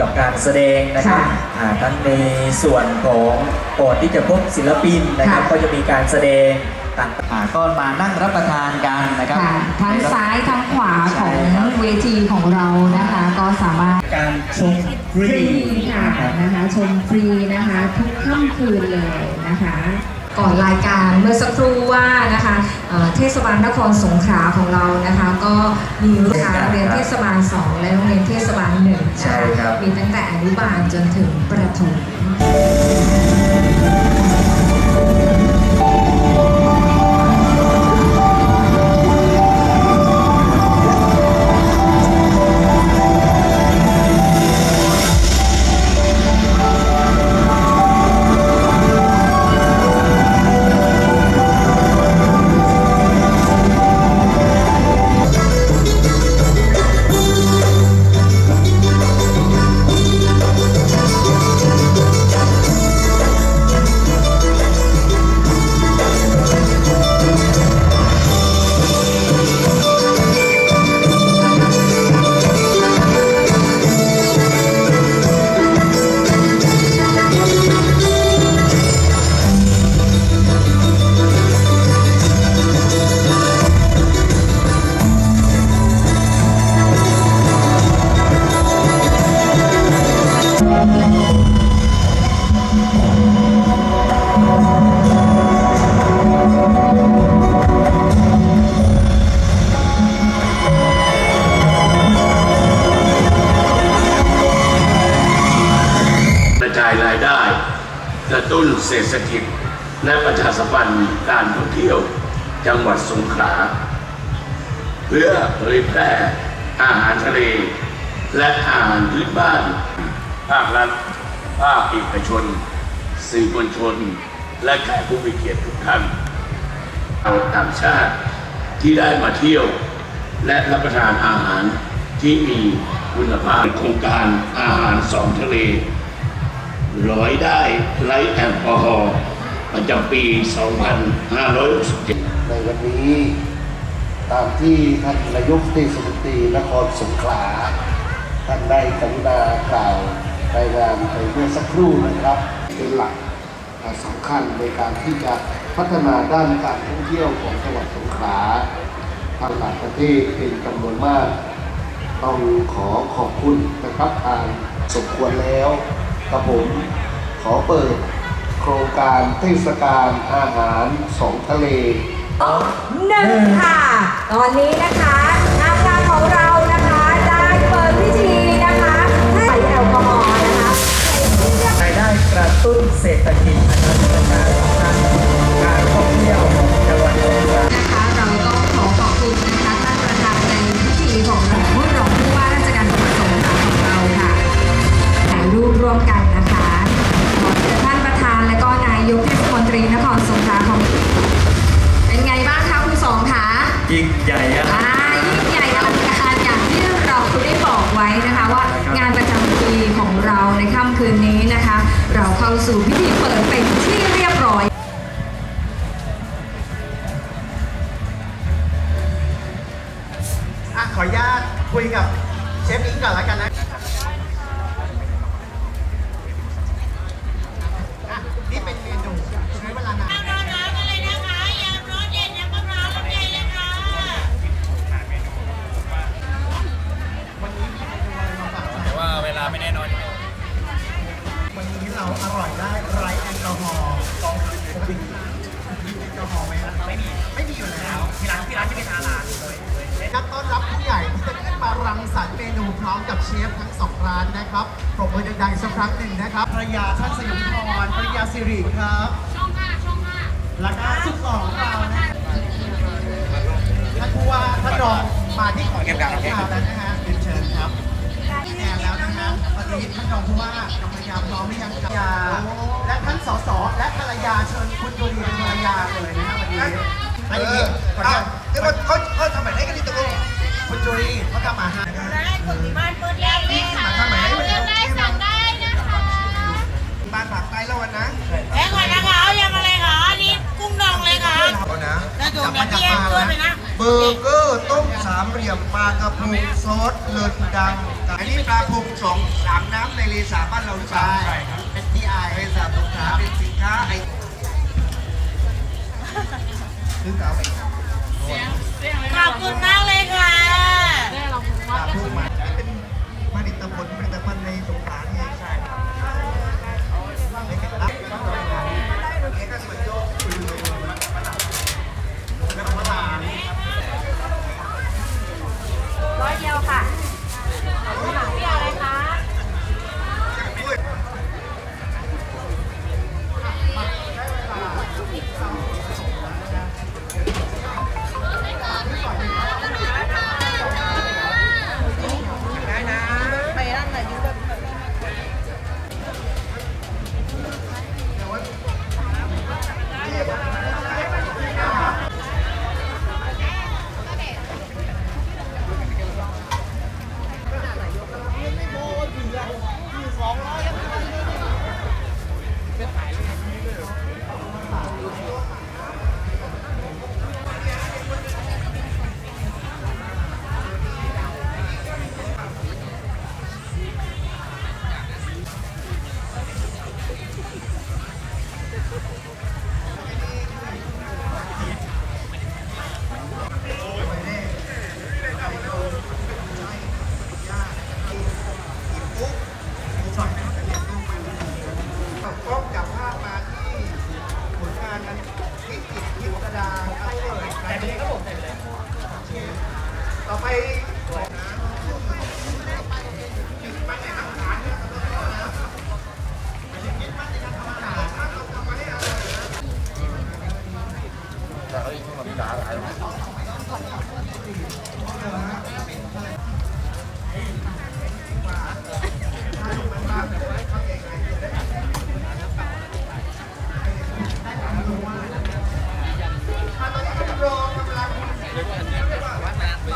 กับการแสดงนะครับค่ะอ่าทั้งในส่วนของก่อนที่จะพบศิลปินนะครับค่ะก็จะมีการแสดงต่างๆอ่าก็มานั่งรับประทานกันนะครับค่ะทั้งซ้ายทั้งขวาของใช่ครับเวทีของเรานะคะ ก็สามารถการชมฟรีฟรีค่ะนะครับนะคะชมฟรีนะคะทุกค่ำคืนเลยนะคะ ก่อนรายการเมื่อสักครู่ว่านะคะเอ่อเทศบาลนครสงขลาของเรานะคะ ก็มีโรงเรียนเทศบาล 2 และโรงเรียนเทศบาล1นะใช่คะครับมีตั้งแต่อนุบาลจนถึงประถม ได้กระตุ้นเศรษฐกิจ และประชาสัมพันธ์การท่องเที่ยวจังหวัดสงขลาเพื่อเผยแพร่อาหารทะเล และอาหารพื้นบ้าน ภาครัฐภาคเอกชน สื่อมวลชน และแขกผู้มีเกียรติทุกท่านชาวต่างชาติที่ได้มาเที่ยว และรับประทานอาหารที่มีคุณภาพโครงการอาหารสองทะเล ร้อยได้ไร้แอลกอฮอล์ประจำปี 2567ในวันนี้ตามที่ท่านนายกเทศมนตรีนครสงขลาท่านได้กรุณากล่าวรายงานไปเมื่อสักครู่นะครับ เป็นหลักสำคัญในการที่จะพัฒนาด้านการท่องเที่ยวของจังหวัดสงขลาทางต่างประเทศเป็นจำนวนมาก ต้องขอขอบคุณนะครับทางสมควรแล้ว กระผม ขอเปิดโครงการเทศกาลอาหารสองทะเลหนึ่งค่ะ ตอนนี้นะคะ ยิ่งใหญ่อะอ่ายิ่งใหญ่อลังการอย่างที่เราได้บอกไว้นะคะว่างานประจำปีของเราในค่ำคืนนี้นะคะ เราเข้าสู่พิธีเปิดเป็นที่ เราอร่อยได้ไร้แอลกอฮอล์กองทัพปกติมีแอลกอฮอล์ไหมครับไม่มี ไม่มีอยู่แล้วที่ร้านที่ร้านที่เป็นอาหารเลยนักต้อนรับผู้ใหญ่ที่จะขึ้นมารังสรรค์เมนูพร้อมกับเชฟทั้งสองร้านนะครับปรบมือดังๆสักครั้งหนึ่งนะครับภรรยาท่านสยามพรภรรยาสิริครับช่องห้าช่องห้าแล้วก็สุดหล่อของเรานะท่านผู้ว่าท่านรองมาที่ขอนแก่นของเราแล้วนะฮะเรียนเชิญครับพี่แนนแล้วนะฮะตอ นี้ท่านรองผู้ว่ากับภรรยาพร้อมหรือยังครับยาและท่านสสและภรรยาเชิญคุณจุลีเป็นภรรยาเลยนะฮะวันนี้อันนี้ขออนุญาตเดี๋ยวเขาเขาทำแบบไหนกันที่ตกลงคุณจุลีเขาทำอาหารได้คนที่บ้านเปิดแล้ว เบอร์เกอร์ต้มสาามเหลี่ยมปลากระพงซอสเลินดังอันนี้ปลาพงสองสามน้ำในเลสาบ้านเราหรือเปล่าใช่ครับเป็นที่อายเลสาสงขลาเป็นสินค้าไอซื้อเอาไป